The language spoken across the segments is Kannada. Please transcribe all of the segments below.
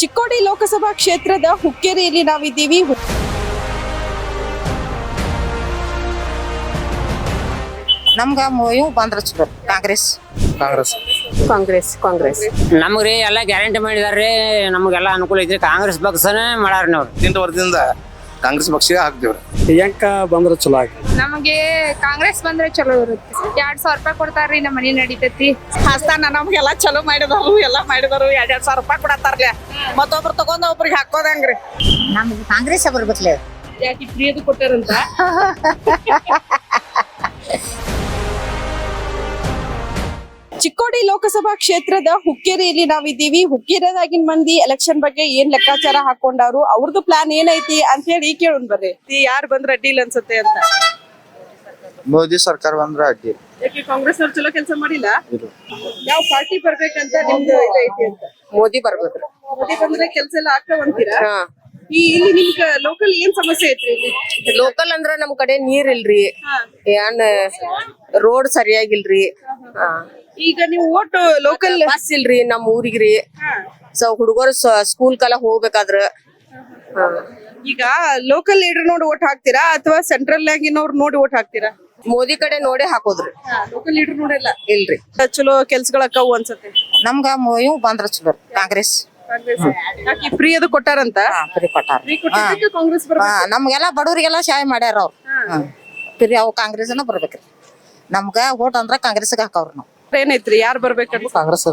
ಚಿಕ್ಕೋಡಿ ಲೋಕಸಭಾ ಕ್ಷೇತ್ರದ ಹುಕ್ಕೇರಿಯಲ್ಲಿ ನಾವಿದ್ದೀವಿ. ನಮ್ಗ ಇವ್ ಬಂದ್ರ ಚಲೋ ಕಾಂಗ್ರೆಸ್. ಕಾಂಗ್ರೆಸ್. ಕಾಂಗ್ರೆಸ್ ಕಾಂಗ್ರೆಸ್. ನಮ್ಗ್ರಿ ಎಲ್ಲಾ ಗ್ಯಾರಂಟಿ ಮಾಡಿದಾರ್ರಿ ನಮಗೆಲ್ಲ ಅನುಕೂಲ ಐತ್ರಿ ಕಾಂಗ್ರೆಸ್ ಪಕ್ಷನೇ ಮಾಡಾರ ನೀವು. ಎಂಟು ವರ್ಷದಿಂದ ಕಾಂಗ್ರೆಸ್ ಪಕ್ಷ ಹಾಕ್ತಿವ್ರಿ ಪ್ರಿಯಾಂಕ ಬಂದ್ರೆ ಚಲೋ ಆಗಿ. ನಮಗೆ ಕಾಂಗ್ರೆಸ್ ಬಂದ್ರೆ ಚಲೋ ಇರುತ್ತೆ. ಎರಡ್ ಸಾವಿರ ರೂಪಾಯಿ ಕೊಡ್ತಾರ್ರಿ ನಮ್ಮ ಮನೆ ನಡೀತೈತಿ. ಹಸ್ತಾನ ನಮ್ಗೆಲ್ಲ ಚಲೋ ಮಾಡಿದಾರು ಎಲ್ಲ ಮಾಡಿದಾರು ಎರಡ್ ಎರಡ್ ಸಾವಿರ ರೂಪಾಯಿ ಕೊಡತ್ತಾರ್ಲೆ. ಮತ್ತೊಬ್ರು ತಗೊಂಡ್ ಒಬ್ರಿಗೆ ಹಾಕೋದಂಗ್ರಿ ನಮ್ಗೆ ಕಾಂಗ್ರೆಸ್ ಬರ್ಬೇಕ್ಲೆ ಯಾಕೆ ಪ್ರಿಯದು ಕೊಟ್ಟಾರಂತ? ಚಿಕ್ಕೋಡಿ ಲೋಕಸಭಾ ಕ್ಷೇತ್ರದ ಹುಕ್ಕೇರಿಯಲ್ಲಿ ನಾವಿದ್ದೀವಿ. ಹುಕ್ಕೇರಿದಾಗಿನ ಮಂದಿ ಎಲೆಕ್ಷನ್ ಬಗ್ಗೆ ಏನ್ ಲೆಕ್ಕಾಚಾರ ಹಾಕೊಂಡವ್ರು? ಅವ್ರದ್ದು ಪ್ಲಾನ್ ಏನೈತಿ ಅಂತ ಹೇಳಿ ಕೇಳೋಣ ಬರ್ರಿ. ಯಾರು ಬಂದ್ರ ಅಡ್ಡಿಲ್ಲ ಅನ್ಸುತ್ತೆ ಅಂತ? ಮೋದಿ ಸರ್ಕಾರ ಬಂದ್ರ ಅಡ್ಡಿ ಯಾಕೆ ಕಾಂಗ್ರೆಸ್ ಅವ್ರು ಚಲೋ ಕೆಲಸ ಮಾಡಿಲ್ಲ? ಯಾವ ಪಾರ್ಟಿ ಬರ್ಬೇಕಂತ ನಿಮ್ದು ಐತಿ ಅಂತ? ಮೋದಿ ಬರ್ಬೇಕ್ರಿ ಮೋದಿ ಬಂದ್ರೆ ಕೆಲಸ ಎಲ್ಲ ಆಗ್ತಾವಂತೀರಾ ಹಾ. ಈ ಇಲ್ಲಿ ನಿಮ್ಗ ಲೋಕಲ್ ಏನ್ ಸಮಸ್ಯೆ ಐತ್ರಿ ಇಲ್ಲಿ? ಲೋಕಲ್ ಅಂದ್ರ ನಮ್ ಕಡೆ ನೀರ್ ಇಲ್ರಿ. ಏನ್ ರೋಡ್ ಸರಿಯಾಗಿಲ್ರಿ. ಹಾ. ಈಗ ನೀವು ಓಟ್ ಲೋಕಲ್ ಬಸ್ ಇಲ್ರಿ ನಮ್ ಊರಿಗ್ರಿ. ಸೊ ಹುಡುಗರು ಸ್ಕೂಲ್ ಕಲ ಹೋಗ್ಬೇಕಾದ್ರ. ಈಗ ಲೋಕಲ್ ಲೀಡರ್ ನೋಡಿ ಓಟ್ ಹಾಕ್ತೀರಾ ಅಥವಾ ಸೆಂಟ್ರಲ್ ಆಗಿನವ್ರು ನೋಡಿ ಓಟ್ ಹಾಕ್ತೀರಾ? ಮೋದಿ ಕಡೆ ನೋಡೇ ಹಾಕೋದ್ರಿ. ಲೋಕಲ್ ಲೀಡರ್ ನೋಡಿಲ್ಲ ಇಲ್ರಿ. ಚಲೋ ಕೆಲ್ಸಗಳ ಅಕ್ಕವು ಅನ್ಸತ್ತೆ. ನಮ್ಗ ಇವು ಬಂದ್ರ ಚಲೋ ಕಾಂಗ್ರೆಸ್. ಯಾಕೆ ಫ್ರೀ ಅದು ಕೊಟ್ಟಾರಂತ? ಫ್ರೀ ಕೊಟ್ಟಾರ. ಕಾಂಗ್ರೆಸ್ ನಮ್ಗೆಲ್ಲ ಬಡವರಿಗೆಲ್ಲ ಸಹಾಯ ಮಾಡ್ಯಾರ ಅವ್ರು. ಫ್ರೀ ಅವು ಕಾಂಗ್ರೆಸ್ನ ಬರ್ಬೇಕ್ರಿ. ನಮ್ಗ ಓಟ್ ಅಂದ್ರ ಕಾಂಗ್ರೆಸ್ಗೆ ಹಾಕವ್ರ ನಾವು. ಏನೈತ್ರಿ? ಯಾರು ಬರ್ಬೇಕಂತ? ಕಾಂಗ್ರೆಸ್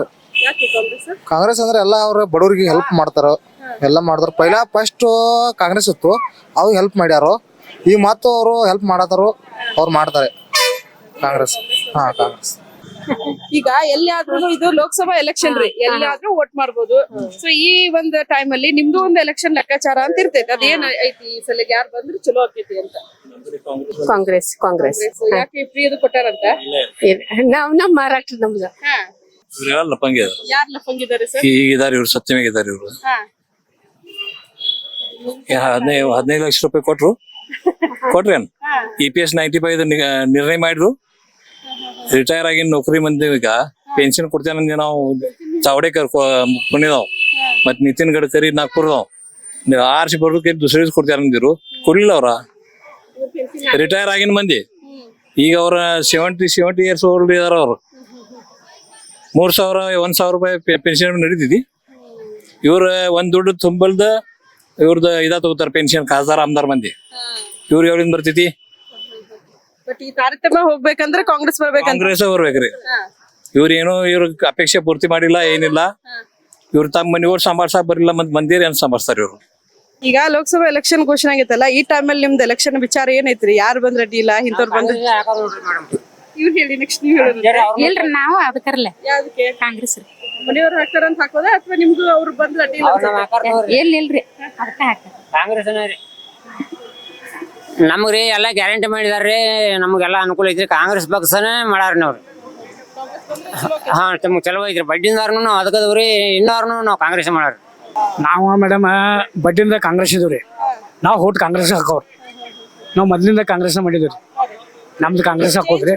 ಯಾಕೆ ಕಾಂಗ್ರೆಸ್? ಕಾಂಗ್ರೆಸ್ ಅಂದ್ರೆ ಎಲ್ಲ ಅವ್ರ ಬಡವರಿಗೆ ಹೆಲ್ಪ್ ಮಾಡ್ತಾರ. ಎಲ್ಲ ಮಾಡ್ತಾರ. ಪೈಲ ಫಸ್ಟ್ ಕಾಂಗ್ರೆಸ್ ಇತ್ತು. ಅವ್ರು ಹೆಲ್ಪ್ ಮಾಡ್ಯಾರು. ಈ ಮತ್ತು ಅವರು ಹೆಲ್ಪ್ ಮಾಡತಾರು. ಅವ್ರು ಮಾಡ್ತಾರೆ. ಕಾಂಗ್ರೆಸ್. ಹಾ ಕಾಂಗ್ರೆಸ್. ಈಗ ಎಲ್ಲಿ ಆದ್ರೂ ಇದು ಲೋಕಸಭಾ ಎಲೆಕ್ಷನ್ ರೀ. ಎಲ್ಲಿ ಆದ್ರೂ ವೋಟ್ ಮಾಡ್ಬೋದು. ಸೊ ಈ ಒಂದು ಟೈಮ್ ಅಲ್ಲಿ ನಿಮ್ದು ಒಂದು ಎಲೆಕ್ಷನ್ ಲೆಕ್ಕಾಚಾರ ಅಂತ ಇರ್ತೈತಿ. ಅದೇನ್ ಐತಿ ಈ ಸಲ ಯಾರು ಬಂದ್ರೆ ಚಲೋ ಆಕೈತಿ ಅಂತ. ಕಾಂಗ್ರೆಸ್ ಕಾಂಗ್ರೆಸ್. ಯಾಕೆ ಫ್ರೀ ಅದು ಕೊಟ್ಟಾರಂತ? ಇದ್- ನಾವ್ ನಮ್ ಮಹಾರಾಷ್ಟ್ರ ನಮ್ದು. ಇವ್ರೆಲ್ಲ ಲಪಂಗಿ ಯಾರ್ ಲಫಂಗಿದ್ದಾರೆ ಸರ್? ಈಗ ಇದಾರೆ ಇವ್ರು ಸತ್ಯಮೇಗ ಇದಾರೆ ಇವ್ರು. ಹಾ. ಹದಿನೈದು ಹದಿನೈದು ಲಕ್ಷ ರೂಪಾಯಿ ಕೊಟ್ರು. ಕೊಟ್ರೇನ್? E P S ninety five ನಿರ್ಣಯ ಮಾಡಿದ್ರು. ರಿಟೈರ್ ಆಗಿ ನೌಕರಿ ಮಂದಿ ಈಗ. ಪೆನ್ಷನ್ ಕೊಡ್ತೇನೆ ನಾವು. ಚಾವಡೇಕರ್ ಕುಣಿದಾವ್ ಮತ್ ನಿತಿನ್ ಗಡ್ಕರಿ ನೀವು ಆರ್ಸಿ ಬರೋಕೆ ದುಸರಿ ಕೊಡ್ತಾರೆ ಅಂದಿರು ಕೊಡ್ಲಿಲ್ಲ ಅವ್ರ. ರಿಟೈರ್ ಆಗಿನ ಮಂದಿ. ಈಗ ಅವ್ರ ಸೆವೆಂಟಿ ಸೆವೆಂಟಿ ಇಯರ್ಸ್ ಓಲ್ಡ್ ಇದಾರ ಅವ್ರು. ಮೂರ್ ಸಾವಿರ, ಒಂದ್ ಸಾವಿರ ರೂಪಾಯಿ ಪೆನ್ಷನ್ ನಡೀತಿದಿ ಇವ್ರ ಒಂದ್ ದುಡ್ಡು ತುಂಬಲ್ದ ಇವ್ರದ್ದು ಇದ ತಗೋತಾರ ಪೆನ್ಷನ್ ಖಾಸದಾರ, ಆಮ್ದಾರ್ ಮಂದಿ. ಇವ್ರ ಯಾವ್ದಿಂದ ಬರ್ತೈತಿ ಬಟ್ ಈ ತಾರತಮ್ಯ ಹೋಗ್ಬೇಕಂದ್ರೆ ಕಾಂಗ್ರೆಸ್ ಬರ್ಬೇಕಂತ. ಕಾಂಗ್ರೆಸ್ ಬರ್ಬೇಕ್ರಿ. ಇವ್ರ ಏನು ಇವ್ರ ಅಪೇಕ್ಷೆ ಪೂರ್ತಿ ಮಾಡಿಲ್ಲ ಏನಿಲ್ಲ. ಇವ್ರ ತಮ್ಮ ಮನೆಯವ್ರು ಸಂಭಾಳ್ಸಕ್ ಬರಲಿಲ್ಲ ಮತ್ ಮಂದಿರ್ ಏನ್ ಸಂಭಾಳ್ಸ್ತಾರ ಇವ್ರು. ಈಗ ಲೋಕಸಭಾ ಎಲೆಕ್ಷನ್ ಘೋಷಣೆ ಆಗೈತಲ್ಲ ಈ ಟೈಮಲ್ಲಿ ನಿಮ್ದು ಎಲೆಕ್ಷನ್ ವಿಚಾರ ಏನೈತ್ರಿ? ಯಾರು ಬಂದ್ರೆ ಅಡ್ಡಿಲ್ಲ ಇಂಥವ್ರು ಬಂದ್ರೆ? ಇವ್ರು ಹೇಳಿ ನೆಕ್ಸ್ಟ್ ನೀವು ಹೇಳಿ ಇಲ್ರಿ ನಾವು ಅದಕ್ಕರ್ಲೆ ಯಾವ್ದಕ್ಕೆ? ಕಾಂಗ್ರೆಸ್ ರೀ. ಮನೆಯವ್ರು ಹಾಕ್ತಾರಂತ ಹಾಕೋದ ಅಥವಾ ನಿಮ್ದು ಅವ್ರು ಬಂದ್ರೆ ಅಡ್ಡಿಲ್ಲ? ಎಲ್ಲಿ ಇಲ್ರಿ? ಅದಕ್ಕೆ ಹಾಕ್ತಾರ. ಕಾಂಗ್ರೆಸ್ ರೀ ನಮ್ಗ್ರಿ ಎಲ್ಲ ಗ್ಯಾರಂಟಿ ಮಾಡಿದಾರ್ರಿ ನಮಗೆಲ್ಲ ಅನುಕೂಲ ಐತ್ರಿ. ಕಾಂಗ್ರೆಸ್ ಪಕ್ಷನೇ ಮಾಡಾರ ನಾವು ಹಾ ತಮ್ಗೆ ಚಲೋ ಐತ್ರಿ. ಬಡ್ಡಿಂದಾರ್ನು ನಾವು ಅದಕ್ಕದವ್ರಿ ಇನ್ನೋರ್ನು ನಾವು ಕಾಂಗ್ರೆಸ್ ಮಾಡಾರ. ನಾವು ಮೇಡಮ್ ಬಡ್ಡಿಂದ ಕಾಂಗ್ರೆಸ್ ಇದ್ವಿ ರೀ ನಾವು ಹೋಟ್ ಕಾಂಗ್ರೆಸ್ ಹಾಕೋರಿ. ನಾವು ಮೊದ್ಲಿಂದ ಕಾಂಗ್ರೆಸ್ ಮಾಡಿದ್ವಿ ರೀ ನಮ್ದು ಕಾಂಗ್ರೆಸ್ ಹಾಕೋದ್ರಿ.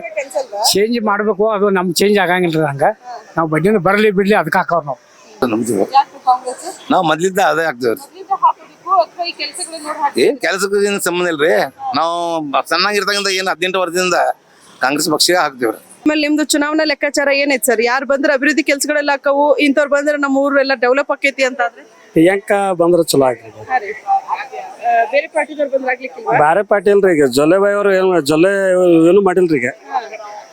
ಚೇಂಜ್ ಮಾಡಬೇಕು ಅದು ನಮ್ ಚೇಂಜ್ ಆಗಂಗಿಲ್ಲ ರೀ ಹಂಗ ನಾವು ಬಡ್ಡಿಂದ ಬರ್ಲಿ ಬಿಡ್ಲಿ ಅದಕ್ಕೆ ಹಾಕೋರು ನಾವು. ನಾವು ಮೊದ್ಲಿಂದ ಅದು ಅದೇ ಹಾಕ್ತೇವ್ರಿ. ಏನ್ ಕೆಲಸಕ್ಕೆ ಏನ್ ಸಂಬಂಧ ಇಲ್ರಿ? ನಾವು ಸಣ್ಣಾಗಿರ್ತಕ್ಕಂಥ ಏನ್ ಹದಿನೆಂಟು ವರ್ಷದಿಂದ ಕಾಂಗ್ರೆಸ್ ಪಕ್ಷ ಹಾಕ್ತೇವ್ರಿ. ಆಮೇಲೆ ನಿಮ್ದು ಚುನಾವಣಾ ಲೆಕ್ಕಾಚಾರ ಏನೈತಿ ಸರ್? ಯಾರು ಬಂದ್ರೆ ಅಭಿವೃದ್ಧಿ ಕೆಲಸಗಳೆಲ್ಲ ಹಾಕವು ಇಂಥವ್ರು ಬಂದ್ರೆ ನಮ್ಮ ಊರು ಎಲ್ಲ ಡೆವಲಪ್ ಆಕೈತಿ ಅಂತ ಪ್ರಿಯಾಂಕ ಬಂದ್ರೆ ಚಲೋ ಆಗ್ತದೆ ಬೇರೆ ಪಾರ್ಟಿದವ್ರು ಬಂದ್ರೆ ಆಗ್ಲಿಕ್ಕಿಲ್ವಾ? ಬೇರೆ ಪಾರ್ಟಿ ಇಲ್ರಿ ಈಗ. ಜೊಲ್ಲೆ ಬಾಯ್ ಅವ್ರು ಏನು ಜೊಲ್ಲೆ ಏನು ಮಾಡಿಲ್ರಿ ಈಗ.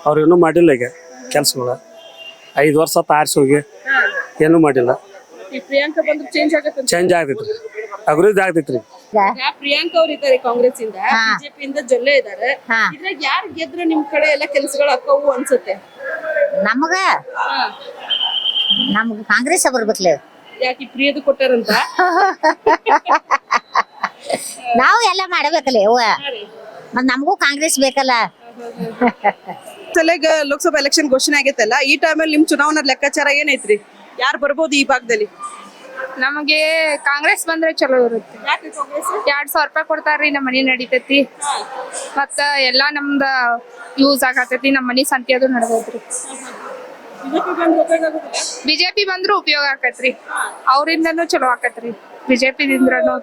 ಅವ್ರು ಏನೂ ಮಾಡಿಲ್ಲ ಈಗ ಕೆಲ್ಸಗಳು. ಐದು ವರ್ಷ ತಾರಿಸೋಗಿ ಹೋಗಿ. ಏನೂ ಮಾಡಿಲ್ಲ. ಈ ಪ್ರಿಯಾಂಕಾ ಬಂದ್ರೆ ಚೇಂಜ್ ಆಗತ್ತೆ ಚೇಂಜ್ ಆಗ್ತೈತ್ರಿ ಅಭಿವೃದ್ಧಿ ಆಗ್ತೈತ್ರಿ. ಪ್ರಿಯಾಂಕಾ ಅವ್ರ ಇದ್ದಾರೆ ಕಾಂಗ್ರೆಸ್ ಇಂದ ಬಿಜೆಪಿ ಇಂದ ಜೊಲ್ಲೆ ಇದಾರೆ ಇದ್ರಾಗ ಯಾರ್ ಗೆದ್ರು ನಿಮ್ ಕಡೆ ಎಲ್ಲ ಕೆಲ್ಸಗಳು ಅಕ್ಕವು ಅನ್ಸುತ್ತೆ? ನಮ್ಗ? ನಮ್ಗ ಕಾಂಗ್ರೆಸ್ ಬರ್ಬೇಕ್ಲೆ. ಯಾಕೆ ಪ್ರಿಯದ ಕೊಟ್ಟಾರಂತ? ನಾವು ಎಲ್ಲ ಮಾಡಬೇಕಲ್ಲ ಅವ್ವ. ಮತ್ ನಮಗೂ ಕಾಂಗ್ರೆಸ್ ಬೇಕಲ್ಲ. ಸಲಗ ಲೋಕಸಭಾ ಎಲೆಕ್ಷನ್ ಘೋಷಣೆ ಆಗೈತಲ್ಲ ಈ ಟೈಮಲ್ಲಿ ನಿಮ್ ಚುನಾವಣಾ ಲೆಕ್ಕಾಚಾರ ಏನೈತ್ರಿ? ಯಾರು ಬರ್ಬೋದು ಈ ಭಾಗದಲ್ಲಿ? ನಮಗೆ ಕಾಂಗ್ರೆಸ್ ಬಂದ್ರೆ ಚಲೋ ಇರುತ್ತೆ. ಎರಡ್ ಸಾವಿರ ರೂಪಾಯಿ ಕೊಡ್ತಾರ್ರಿ ನಮ್ಮ ಮನಿ ನಡೀತೈತಿ. ಮತ್ತ ಎಲ್ಲಾ ನಮ್ದ ಯೂಸ್ ಆಗತೈತಿ ನಮ್ಮ ಮನಿ ಸಂತಿ ಅದು ನಡ್ದೈತ್ರಿ. ಬಿಜೆಪಿ ಬಂದ್ರೂ ಉಪಯೋಗ ಆಕತ್ರಿ. ಅವ್ರಿಂದನೂ ಚಲೋ ಆಕತ್ರಿ. ಬಿಜೆಪಿ ದಿಂದ್ರನು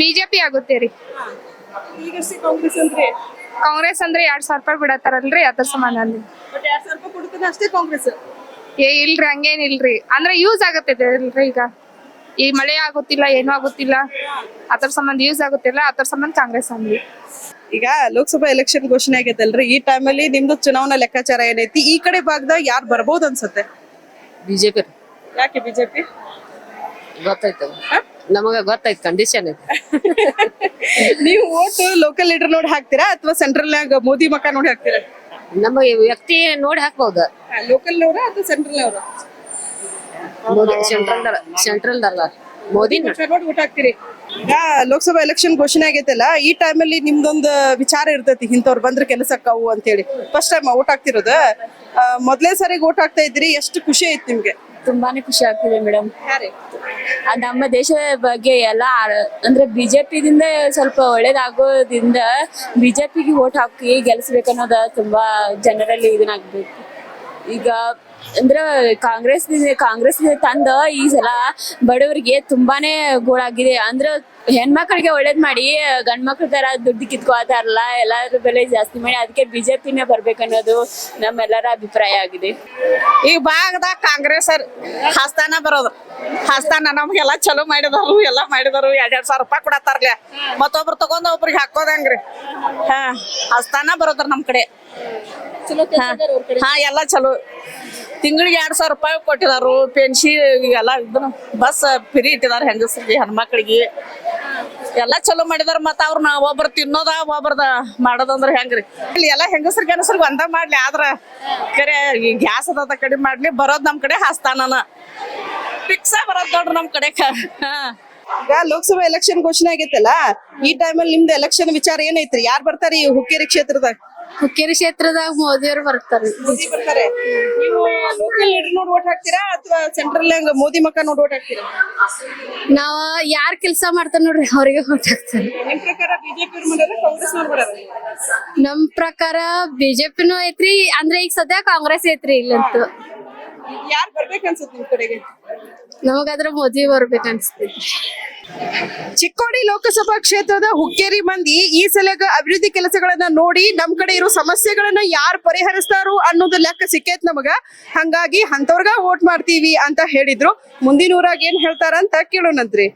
ಬಿಜೆಪಿ ಆಗುತ್ತೆ ರೀ. ಕಾಂಗ್ರೆಸ್ ಅಂದ್ರೆ? ಕಾಂಗ್ರೆಸ್ ಅಂದ್ರೆ ಎರಡ್ ಸಾವಿರ ರೂಪಾಯಿ ಬಿಡತ್ತಾರಲ್ರಿ ಅದ್ರ ಸಮಾನ ಅಷ್ಟೇ ಕಾಂಗ್ರೆಸ್? ಏ ಇಲ್ರಿ ಹಂಗೇನ್ ಇಲ್ರಿ. ಅಂದ್ರೆ ಯೂಸ್ ಆಗತ್ತೆ ಅಲ್ರಿ ಈಗ. ಈ ಮಳೆ ಆಗುತ್ತಿಲ್ಲ ಏನೂ ಆಗುತ್ತಿಲ್ಲ ಅದ್ರ ಸಂಬಂಧ ಯೂಸ್ ಆಗುತ್ತಿಲ್ಲ ಅದ್ರ ಸಂಬಂಧ ಕಾಂಗ್ರೆಸ್ ಅಂದ್ರಿ ಈಗ ಲೋಕಸಭಾ ಎಲೆಕ್ಷನ್ ಘೋಷಣೆ ಆಗೈತಲ್ರಿ. ಈ ಟೈಮಲ್ಲಿ ನಿಮ್ದು ಚುನಾವಣಾ ಲೆಕ್ಕಾಚಾರ ಏನೈತಿ? ಈ ಕಡೆ ಭಾಗದಾಗ ಯಾರು ಬರ್ಬೋದು ಅನ್ಸುತ್ತೆ? ಬಿಜೆಪಿ ಯಾಕೆ ಬಿಜೆಪಿ ಗೊತ್ತಾಯ್ತು. ನಮಗೆ ಗೊತ್ತಾಯ್ತು ಕಂಡೀಷನ್ ಇದೆ. ನೀವು ಓಟ್ ಲೋಕಲ್ ಲೀಡರ್ ನೋಡಿ ಹಾಕ್ತೀರಾ ಅಥವಾ ಸೆಂಟ್ರಲ್ ನಾಗ ಮೋದಿ ಮಕ್ಕ ನೋಡಿ ಹಾಕ್ತೀರಾ? ನಮ್ಮ ವ್ಯಕ್ತಿ ನೋಡಿ ಹಾಕ್ಬಹುದು ಲೋಕಲ್ ಅಥವಾ ಸೆಂಟ್ರಲ್ ಮೋದಿ ಸೆಂಟ್ರಲ್ ಸೆಂಟ್ರಲ್ ಅಲ್ಲ ಮೋದಿ ನೋಡಿ. ಓಟ್ ಹಾಕ್ತೀರಿ. ಈಗ ಲೋಕಸಭಾ ಎಲೆಕ್ಷನ್ ಘೋಷಣೆ ಆಗೈತಲ್ಲ ಈ ಟೈಮಲ್ಲಿ ನಿಮ್ದೊಂದು ವಿಚಾರ ಇರ್ತೈತಿ ಇಂಥವ್ರು ಬಂದ್ರೆ ಕೆಲಸಕ್ಕಾವು ಅಂತೇಳಿ. ಫಸ್ಟ್ ಟೈಮ್ ಓಟ್ ಹಾಕ್ತಿರೋದು. ಮೊದಲೇ ಮೊದ್ಲೇ ಸರಿಗೆ ಓಟ್ ಹಾಕ್ತಾ ಇದ್ರಿ ಎಷ್ಟು ಖುಷಿ ಐತಿ ನಿಮ್ಗೆ? ತುಂಬಾನೇ ಖುಷಿ ಆಗ್ತಿದೆ ಮೇಡಮ್. ನಮ್ಮ ದೇಶದ ಬಗ್ಗೆ ಎಲ್ಲ ಅಂದ್ರೆ ಬಿಜೆಪಿದಿಂದ ಸ್ವಲ್ಪ ಒಳ್ಳೇದಾಗೋದ್ರಿಂದ ಬಿಜೆಪಿಗೆ ವೋಟ್ ಹಾಕಿ ಗೆಲ್ಸ್ಬೇಕನ್ನೋದ ತುಂಬಾ ಜನರಲ್ಲಿ ಇದನ್ನಾಗ್ಬೇಕು ಈಗ ಅಂದ್ರೆ ಕಾಂಗ್ರೆಸ್ ಕಾಂಗ್ರೆಸ್ ತಂದ ಈ ಸಲ ಬಡವರಿಗೆ ತುಂಬಾನೇ ಗೋಳಾಗಿದೆ. ಅಂದ್ರೆ ಹೆಣ್ಮಕ್ಳಿಗೆ ಒಳ್ಳೇದ್ ಮಾಡಿ ಗಂಡ್ ಮಕ್ಳ ತರ ದುಡ್ಡು ಕಿತ್ಕೋತಾರಲ್ಲ ಎಲ್ಲಾದ್ರ ಬೆಲೆ ಜಾಸ್ತಿ ಮಾಡಿ ಅದಕ್ಕೆ ಬಿಜೆಪಿನೇ ಬರ್ಬೇಕನ್ನೋದು ನಮ್ಮೆಲ್ಲರ ಅಭಿಪ್ರಾಯ ಆಗಿದೆ. ಈ ಭಾಗದಾಗ ಕಾಂಗ್ರೆಸ್ ಹಸ್ತಾನ ಬರೋದು. ಹಸ್ತಾನ ನಮ್ಗೆಲ್ಲ ಚಲೋ ಮಾಡಿದಾರು ಎಲ್ಲ ಮಾಡಿದಾರು ಎರಡ್ ಎರಡ್ ಸಾವಿರ ರೂಪಾಯಿ ಕೊಡತ್ತಾರ್ಲೆ. ಮತ್ತೊಬ್ರು ತಗೊಂಡ್ ಒಬ್ರಿಗೆ ಹಾಕೋದಂಗ್ರಿ ಹಾ ಹಸ್ತಾನ ಬರೋದ್ರ ನಮ್ ಕಡೆ. ಹಾ. ಎಲ್ಲಾ ಎಲ್ಲ ಚಲೋ ತಿಂಗಳಿಗೆ ಎರಡ್ ಸಾವಿರ ರೂಪಾಯಿ ಕೊಟ್ಟಿದಾರು ಪೆನ್ಷನ್ ಎಲ್ಲ ಇದನ್ನು ಬಸ್ ಫ್ರೀ ಇಟ್ಟಿದಾರ ಹೆಂಗಸರಿಗೆ, ಹೆಣ್ಮಕ್ಳಿಗೆ. ಎಲ್ಲ ಚಲೋ ಮಾಡಿದಾರ ಮತ್ತ ಅವ್ರನ್ನ ಒಬ್ರು ತಿನ್ನೋದ, ಒಬ್ರದ ಮಾಡೋದಂದ್ರ ಹೆಂಗ್ರಿ? ಇಲ್ಲಿ ಎಲ್ಲ ಹೆಂಗಸ್ರ ಗಣಸ್ರಿಗೆ ಒಂದ ಮಾಡ್ಲಿ, ಆದ್ರ ಕರೆ ಈ ಗ್ಯಾಸ್ ಅದ ಕಡಿಮೆ ಮಾಡ್ಲಿ, ಬರೋದ್ ನಮ್ ಕಡೆ ಹಾಸ್ತಾನ ಫಿಕ್ಸ ಬರೋದ್ ನೋಡ್ರಿ ನಮ್ ಕಡೆ. ಈಗ ಲೋಕಸಭಾ ಎಲೆಕ್ಷನ್ ಘೋಷಣೆ ಆಗೈತಲ್ಲ, ಈ ಟೈಮಲ್ಲಿ ನಿಮ್ದು ಎಲೆಕ್ಷನ್ ವಿಚಾರ ಏನೈತ್ರಿ? ಯಾರು ಬರ್ತಾರೆ ಈ ಹುಕ್ಕೇರಿ ಕ್ಷೇತ್ರದಾಗ? ಹುಕ್ಕೇರಿ ಕ್ಷೇತ್ರದಾಗ ಮೋದಿಯವರು ಬರ್ತಾರೆ. ಮೋದಿ ಬರ್ತಾರೆ. ನೀವು ಲೋಕಲ್ ಲೀಡರ್ ನೋಡಿ ಓಟ್ ಹಾಕ್ತೀರಾ ಅಥವಾ ಸೆಂಟ್ರಲ್ ಮೋದಿ ಮಕ್ಕ ನೋಡಿ ಓಟ್ ಹಾಕ್ತೀರಾ? ನಾವ್ ಯಾರ್ ಕೆಲಸ ಮಾಡ್ತಾರ ನೋಡ್ರಿ ಅವ್ರಿಗೆ ಓಟ್ ಹಾಕ್ತಾರೆ. ನಿಮ್ ಪ್ರಕಾರ ಬಿಜೆಪಿ ಕಾಂಗ್ರೆಸ್ ನಮ್ ಪ್ರಕಾರ ಬಿಜೆಪಿನೂ ಐತ್ರಿ ಅಂದ್ರೆ ಈಗ ಸದ್ಯ ಕಾಂಗ್ರೆಸ್ ಐತ್ರಿ ಇಲ್ಲಂತೂ. ಯಾರು ಬರ್ಬೇಕು ಅನ್ಸುತ್ತೆ ನಿಮ್ ಕಡೆಗೆ? ನಮಗಾದ್ರ ಮೋದಿ ಬರ್ಬೇಕು ಅನ್ಸ್ತೈತಿ. ಚಿಕ್ಕೋಡಿ ಲೋಕಸಭಾ ಕ್ಷೇತ್ರದ ಹುಕ್ಕೇರಿ ಮಂದಿ ಈ ಸಲಗ ಅಭಿವೃದ್ಧಿ ಕೆಲಸಗಳನ್ನ ನೋಡಿ ನಮ್ ಕಡೆ ಇರೋ ಸಮಸ್ಯೆಗಳನ್ನ ಯಾರು ಪರಿಹರಿಸ್ತಾರೋ ಅನ್ನೋದು ಲೆಕ್ಕ ಸಿಕ್ಕೇತ್ ನಮಗ. ಹಂಗಾಗಿ ಅಂತವ್ರಗ ವೋಟ್ ಮಾಡ್ತೀವಿ ಅಂತ ಹೇಳಿದ್ರು. ಮುಂದಿನ ಊರಾಗ ಏನ್ ಹೇಳ್ತಾರ ಅಂತ ಕೇಳೋಣಂತ್ರಿ.